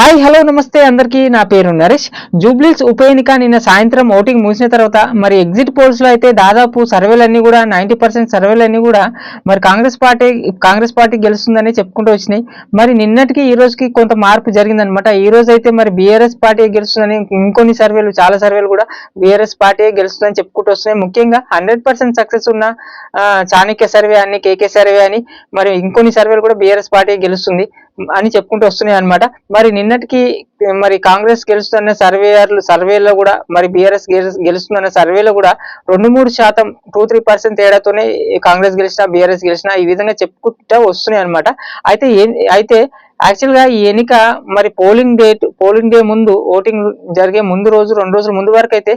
Hi hello నమస్తే అందరికీ. నా పేరు నరేష్. జూబ్లీస్ ఉప ఎన్నిక నిన్న సాయంత్రం ఓటింగ్ ముగిసిన తర్వాత మరి ఎగ్జిట్ పోల్స్లో అయితే దాదాపు సర్వేలన్నీ కూడా నైన్టీ పర్సెంట్ సర్వేలన్నీ కూడా మరి కాంగ్రెస్ పార్టీ కాంగ్రెస్ పార్టీ గెలుస్తుందని చెప్పుకుంటూ వచ్చినాయి. మరి నిన్నటికి ఈ రోజుకి కొంత మార్పు జరిగిందనమాట ఈ రోజు అయితే మరి బీఆర్ఎస్ పార్టీ గెలుస్తుందని ఇంకొన్ని సర్వేలు చాలా సర్వేలు కూడా బీఆర్ఎస్ పార్టీ గెలుస్తుందని చెప్పుకుంటూ వస్తున్నాయి. ముఖ్యంగా హండ్రెడ్ పర్సెంట్ సక్సెస్ ఉన్న చాణక్య సర్వే అని కేకే సర్వే అని మరి ఇంకొన్ని సర్వేలు కూడా బీఆర్ఎస్ పార్టీ గెలుస్తుంది. అని చెప్పుకుంటూ వస్తున్నాయి అన్నమాట. మరి నిన్నటికి మరి కాంగ్రెస్ గెలుస్తున్న సర్వేయర్లు సర్వేలో కూడా మరి బీఆర్ఎస్ గెలుస్తున్న సర్వేలో కూడా రెండు మూడు శాతం టూ త్రీ పర్సెంట్ తేడాతోనే కాంగ్రెస్ గెలిచినా బీఆర్ఎస్ గెలిచినా ఈ విధంగా చెప్పుకుంటూ వస్తున్నాయి అన్నమాట. అయితే ఏ- అయితే యాక్చువల్గా ఈ ఎన్నిక మరి పోలింగ్ డేట్ పోలింగ్ డే ముందు ఓటింగ్ జరిగే ముందు రోజు రెండు రోజుల ముందు వరకు అయితే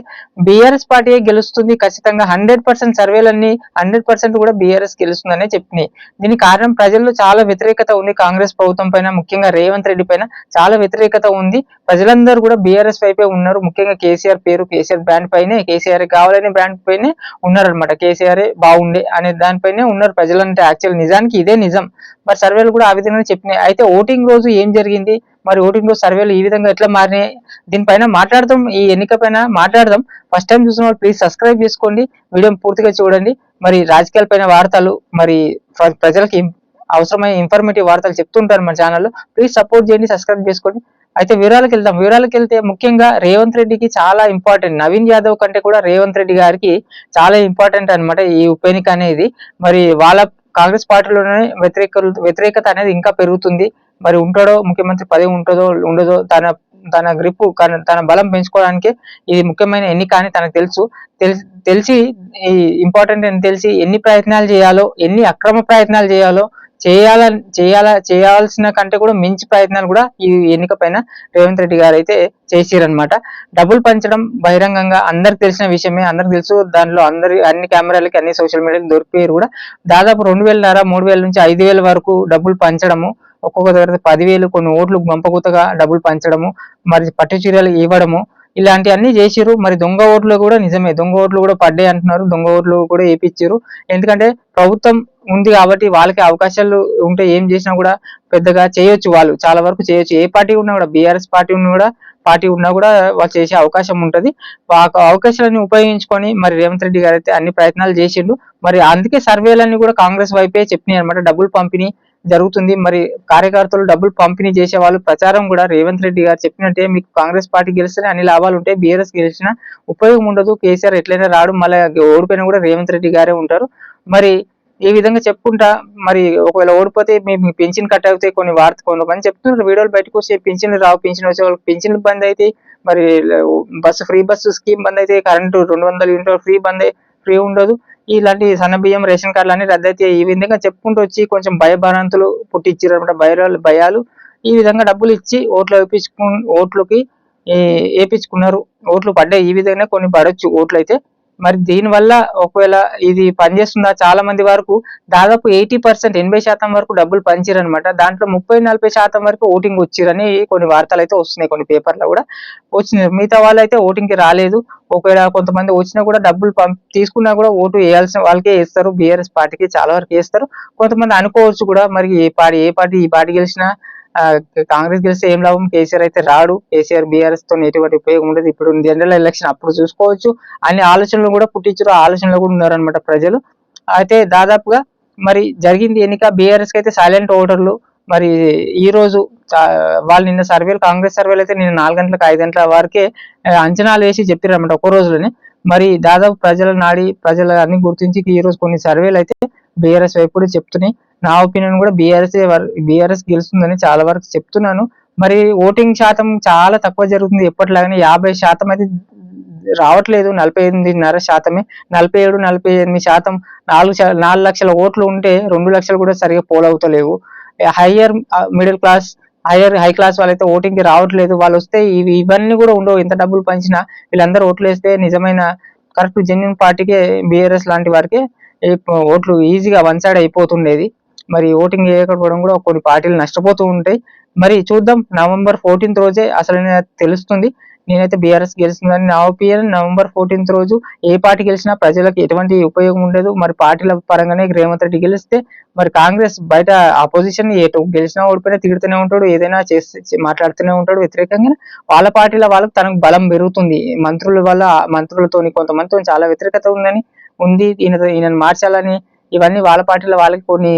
బీఆర్ఎస్ పార్టీ గెలుస్తుంది. ఖచ్చితంగా హండ్రెడ్ పర్సెంట్ సర్వేలన్నీ హండ్రెడ్ పర్సెంట్ కూడా బీఆర్ఎస్ గెలుస్తుందనే చెప్పినాయి. దీనికి కారణం ప్రజల్లో చాలా వ్యతిరేకత ఉంది. కాంగ్రెస్ ప్రభుత్వం పైన ముఖ్యంగా రేవంత్ రెడ్డి పైన చాలా వ్యతిరేకత ఉంది. ప్రజలందరూ కూడా బీఆర్ఎస్ వైపే ఉన్నారు. ముఖ్యంగా కేసీఆర్ పేరు కేసీఆర్ బ్రాండ్ పైనే కేసీఆర్ కావాలనే బ్రాండ్ పైనే ఉన్నారనమాట కేసీఆర్ బాగుండే అనే దానిపైనే ఉన్నారు ప్రజలంటే. యాక్చువల్ నిజానికి ఇదే నిజం. మరి సర్వేలు కూడా ఆ విధంగానే చెప్పినాయి. అయితే ఓటింగ్ ఓటింగ్ రోజు ఏం జరిగింది? మరి ఓటింగ్ రోజు సర్వేలు ఈ విధంగా ఎట్లా మారినాయి? దీనిపైన మాట్లాడదాం ఈ ఎన్నిక పైన మాట్లాడదాం. ఫస్ట్ టైం చూసిన వాళ్ళు ప్లీజ్ సబ్స్క్రైబ్ చేసుకోండి. వీడియో పూర్తిగా చూడండి. మరి రాజకీయాల పైన వార్తలు మరి ప్ర- ప్రజలకి అవసరమైన ఇన్ఫర్మేటివ్ వార్తలు చెప్తుంటారు మన ఛానల్లో ప్లీజ్ సపోర్ట్ చేయండి సబ్స్క్రైబ్ చేసుకోండి. అయితే వివరాలకు వెళ్దాం. వివరాలకు వెళ్తే ముఖ్యంగా రేవంత్ రెడ్డికి చాలా ఇంపార్టెంట్ నవీన్ యాదవ్ కంటే కూడా రేవంత్ రెడ్డి గారికి చాలా ఇంపార్టెంట్ అన్నమాట ఈ ఉప ఎన్నిక అనేది. మరి వాళ్ళ కాంగ్రెస్ పార్టీలోనే వ్యతిరేక వ్యతిరేకత అనేది ఇంకా పెరుగుతుంది. మరి ఉంటాడో ముఖ్యమంత్రి పదవి ఉంటుందో ఉండదో తన తన గ్రిప్ తన బలం పెంచుకోవడానికి ఇది ముఖ్యమైన ఎన్నిక అని తనకు తెలుసు. తెలిసి ఈ ఇంపార్టెంట్ అని తెలిసి ఎన్ని ప్రయత్నాలు చేయాలో ఎన్ని అక్రమ ప్రయత్నాలు చేయాలో చేయాలని చేయాల చేయాల్సిన కంటే కూడా మించి ప్రయత్నాలు కూడా ఈ ఎన్నిక పైన రేవంత్ రెడ్డి గారు అయితే చేసిరనమాట డబ్బులు పంచడం బహిరంగంగా అందరికి తెలిసిన విషయమే. అందరికి తెలుసు దానిలో అందరి అన్ని కెమెరాలకి అన్ని సోషల్ మీడియాకి దొరికిపోయారు కూడా దాదాపు రెండు వేలన్నర మూడు వేల నుంచి ఐదు వేల వరకు డబ్బులు పంచడము. ఒక్కొక్క దగ్గర పదివేలు కొన్ని ఓట్లు గంపగుతగా డబ్బులు పంచడము మరి పట్టు చీరలు ఇవ్వడము ఇలాంటివన్నీ చేసిరు మరి దొంగ ఓట్లు కూడా నిజమే. దొంగ ఓట్లు కూడా పడ్డాయి అంటున్నారు. దొంగ ఓట్లు కూడా వేపించారు ఎందుకంటే ప్రభుత్వం ఉంది కాబట్టి వాళ్ళకి అవకాశాలు ఉంటే ఏం చేసినా కూడా పెద్దగా చేయొచ్చు వాళ్ళు. చాలా వరకు చేయొచ్చు. ఏ పార్టీ ఉన్నా కూడా బీఆర్ఎస్ పార్టీ ఉన్నా కూడా పార్టీ ఉన్నా కూడా వాళ్ళు చేసే అవకాశం ఉంటది. ఆ ఉపయోగించుకొని మరి రేవంత్ రెడ్డి గారు అయితే అన్ని ప్రయత్నాలు చేసిండు. మరి అందుకే సర్వేలన్నీ కూడా కాంగ్రెస్ వైపే చెప్పినాయి అనమాట డబ్బులు పంపిణీ జరుగుతుంది. మరి కార్యకర్తలు డబ్బులు పంపిణీ చేసే వాళ్ళు ప్రచారం కూడా రేవంత్ రెడ్డి గారు చెప్పినట్టే మీకు కాంగ్రెస్ పార్టీ గెలిస్తే అన్ని లాభాలు ఉంటాయి. బీఆర్ఎస్ గెలిచినా ఉపయోగం ఉండదు. కేసీఆర్ ఎట్లయినా రాడు. మళ్ళీ ఓడిపోయినా కూడా రేవంత్ రెడ్డి గారే ఉంటారు. మరి ఈ విధంగా చెప్పుకుంటా మరి ఒకవేళ ఓడిపోతే మీ పెన్షన్ కట్ అవుతాయి కొన్ని వార్త కొంతమంది చెప్తున్నారు వీడియోలు బయటకు వస్తే పెన్షన్లు రావు పెన్షన్ వచ్చే వాళ్ళకి పెన్షన్ బంద్ అయితే మరి బస్సు ఫ్రీ బస్సు స్కీమ్ బంద్ అయితే కరెంటు రెండు వందల యూనిట్లు ఫ్రీ బంద్ ఫ్రీ ఉండదు. ఇలాంటి సన్న బియ్యం రేషన్ కార్డులు అన్ని రద్దయితే ఈ విధంగా చెప్పుకుంటూ వచ్చి కొంచెం భయభ్రాంతులు పుట్టించారు అనమాట భయాలు భయాలు. ఈ విధంగా డబ్బులు ఇచ్చి ఓట్లు వేపించుకు ఓట్లకి ఏ, వేపించుకున్నారు. ఓట్లు పడ్డాయి ఈ విధంగా కొన్ని పడవచ్చు ఓట్లు అయితే మరి దీనివల్ల ఒకవేళ ఇది పనిచేస్తుందా? చాలా మంది వరకు దాదాపు ఎయిటీ పర్సెంట్ ఎనభై శాతం వరకు డబ్బులు పంచిరనమాట దాంట్లో ముప్పై నలభై శాతం వరకు ఓటింగ్ వచ్చిరని కొన్ని వార్తలు అయితే వస్తున్నాయి కొన్ని పేపర్లో కూడా వచ్చినాయి. మిగతా వాళ్ళు అయితే ఓటింగ్కి రాలేదు. ఒకవేళ కొంతమంది వచ్చినా కూడా డబ్బులు పంప్ తీసుకున్నా కూడా ఓటు వేయాల్సిన వాళ్ళకే వేస్తారు. బీఆర్ఎస్ పార్టీకి చాలా వరకు వేస్తారు. కొంతమంది అనుకోవచ్చు కూడా మరి ఏ పార్టీ ఏ పార్టీ ఈ పార్టీ గెలిచినా కాంగ్రెస్ గెలిస్తే ఏం లాభం? కేసీఆర్ అయితే రాడు. కేసీఆర్ బీఆర్ఎస్తో ఎటువంటి ఉపయోగం ఉండదు. ఇప్పుడు జనరల్ ఎలక్షన్ అప్పుడు చూసుకోవచ్చు. అన్ని ఆలోచనలు కూడా పుట్టించారు. ఆ ఆలోచనలు కూడా ఉన్నారనమాట ప్రజలు. అయితే దాదాపుగా మరి జరిగింది ఎన్నిక. బీఆర్ఎస్కి అయితే సైలెంట్ ఓటర్లు. మరి ఈ రోజు వాళ్ళు నిన్న సర్వేలు కాంగ్రెస్ సర్వేలు అయితే నిన్న నాలుగు గంటలకు ఐదు గంటల వరకే అంచనాలు వేసి చెప్పారు అనమాట ఒక రోజులోనే. మరి దాదాపు ప్రజల నాడి ప్రజల అన్ని గుర్తించి ఈ రోజు కొన్ని సర్వేలు అయితే బీఆర్ఎస్ వైపు కూడా చెప్తున్నాయి. నా ఒపీనియన్ కూడా బీఆర్ఎస్ బీఆర్ఎస్ గెలుస్తుందని చాలా వరకు చెప్తున్నాను. మరి ఓటింగ్ శాతం చాలా తక్కువ జరుగుతుంది. ఎప్పటిలాగానే యాభై శాతం అయితే రావట్లేదు. నలభై ఎనిమిదిన్నర శాతమే. నలభై ఏడు నలభై ఎనిమిది శాతం నాలుగు నాలుగు లక్షల ఓట్లు ఉంటే రెండు లక్షలు కూడా సరిగా పోలవుతలేవు. Higher middle class higher high class వాళ్ళైతే ఓటింగ్కి రావట్లేదు. వాళ్ళు వస్తే ఇవి ఇవన్నీ కూడా ఉండవు. ఎంత డబ్బులు పంచినా వీళ్ళందరూ ఓట్లు వేస్తే నిజమైన కరెక్ట్ జెన్యున్ పార్టీకే బీఆర్ఎస్ లాంటి వారికి ఓట్లు ఈజీగా వన్ సైడ్ అయిపోతుండేది. మరి ఓటింగ్ చేయకపోవడం కూడా కొన్ని పార్టీలు నష్టపోతూ ఉంటాయి. మరి చూద్దాం నవంబర్ ఫోర్టీన్త్ రోజే అసలు తెలుస్తుంది. నేనైతే బీఆర్ఎస్ గెలుస్తుందని నా ఒపీనియన్ నవంబర్ ఫోర్టీన్త్ రోజు ఏ పార్టీ గెలిచినా ప్రజలకు ఎటువంటి ఉపయోగం ఉండదు. మరి పార్టీల పరంగానే రేవంత్ రెడ్డి గెలిస్తే మరి కాంగ్రెస్ బయట అపోజిషన్ ఎటు గెలిచినా ఓడిపోయినా తిడుతూనే ఉంటాడు. ఏదైనా చేసి మాట్లాడుతూనే ఉంటాడు. వ్యతిరేకంగా వాళ్ళ పార్టీల వాళ్ళకి తనకు బలం పెరుగుతుంది. మంత్రుల వల్ల మంత్రులతోని కొంతమందితో చాలా వ్యతిరేకత ఉందని ఉంది. ఈయన ఈయనను మార్చాలని ఇవన్నీ వాళ్ళ పార్టీలో వాళ్ళకి కొన్ని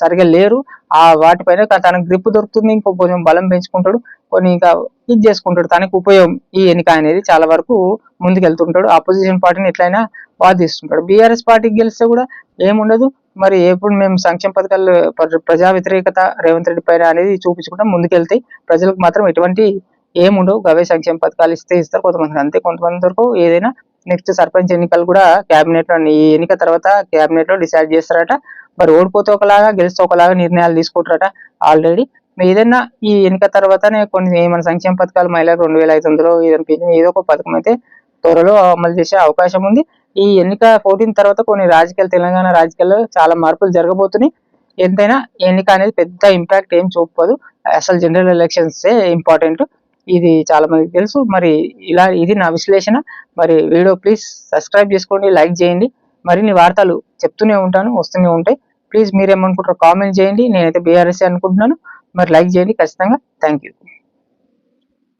సరిగా లేరు. ఆ వాటిపైన తన తనకు గ్రిప్ దొరుకుతుంది ఇంకో కొంచెం బలం పెంచుకుంటాడు కొన్ని ఇంకా ఇది చేసుకుంటాడు. తనకు ఉపయోగం ఈ ఎన్నిక అనేది చాలా వరకు ముందుకెళ్తుంటాడు. ఆపోజిషన్ పార్టీని ఎట్లయినా వాదిస్తుంటాడు బీఆర్ఎస్ పార్టీకి గెలిస్తే కూడా ఏముండదు. మరి ఎప్పుడు మేము సంక్షేమ పథకాలు ప్రజా వ్యతిరేకత రేవంత్ రెడ్డి పైన అనేది చూపించుకుంటాం ముందుకెళ్తాయి. ప్రజలకు మాత్రం ఎటువంటి ఏముండవు. గవే సంక్షేమ పథకాలు ఇస్తే ఇస్తారు కొంతమంది అంతే కొంతమంది వరకు ఏదైనా నెక్స్ట్ సర్పంచ్ ఎన్నికలు కూడా కేబినెట్లో ఈ ఎన్నిక తర్వాత కేబినెట్లో డిసైడ్ చేస్తారట. మరి ఓడిపోతే ఒకలాగా గెలిస్తే ఒకలాగా నిర్ణయాలు తీసుకుంటారట ఆల్రెడీ. ఏదైనా ఈ ఎన్నిక తర్వాతనే కొన్ని ఏమైనా సంక్షేమ పథకాలు మహిళలకు రెండు వేల ఐదు వందలు ఏదైనా ఏదో ఒక పథకం అయితే త్వరలో అమలు చేసే అవకాశం ఉంది. ఈ ఎన్నిక ఫోర్టీన్ తర్వాత కొన్ని రాజకీయాలు తెలంగాణ రాజకీయాల్లో చాలా మార్పులు జరగబోతున్నాయి. ఎంతైనా ఎన్నిక అనేది పెద్ద ఇంపాక్ట్ ఏం చూపదు. అసలు జనరల్ ఎలక్షన్స్ ఇంపార్టెంట్ ఇది చాలా మందికి తెలుసు. మరి ఇలా ఇది నా విశ్లేషణ. మరి వీడియో ప్లీజ్ సబ్స్క్రైబ్ చేసుకోండి లైక్ చేయండి. మరిన్ని వార్తలు చెప్తూనే ఉంటాను వస్తూనే ఉంటాయి. ప్లీజ్ మీరేమనుకుంటారో కామెంట్ చేయండి. నేనైతే బీఆర్ఎస్ అనుకుంటున్నాను. మరి లైక్ చేయండి ఖచ్చితంగా. Thank you.